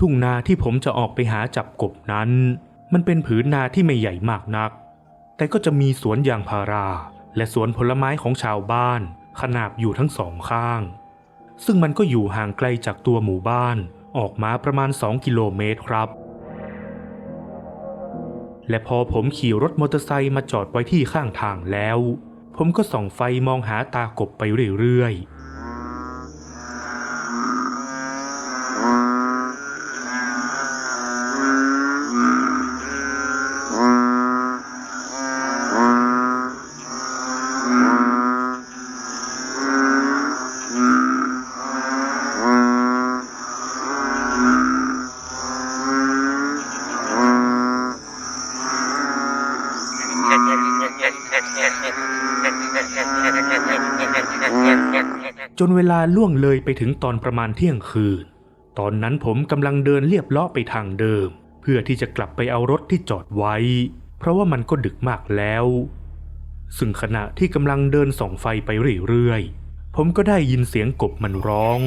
ทุ่งนาที่ผมจะออกไปหาจับกบนั้น มันเป็นผืนนาที่ไม่ใหญ่มากนัก แต่ก็จะมีสวนยางพารา และสวนผลไม้ของชาวบ้าน ขนาบอยู่ทั้งสองข้าง ซึ่งมันก็อยู่ห่างไกลจากตัวหมู่บ้านออกมาประมาณ 2 กิโลเมตรครับ และพอผมขี่รถมอเตอร์ไซค์มาจอดไว้ที่ข้างทางแล้ว ผมก็ส่องไฟมองหาตากบไปเรื่อยๆ จนเวลาล่วงเลยไปถึงตอนประมาณเที่ยงคืน ตอนนั้นผมกำลังเดินเลียบเลาะไปทางเดิม เพื่อที่จะกลับไปเอารถที่จอดไว้ เพราะว่ามันก็ดึกมากแล้ว ซึ่งขณะที่กำลังเดินส่องไฟไปเรื่อยๆ ผมก็ได้ยินเสียงกบมันร้อง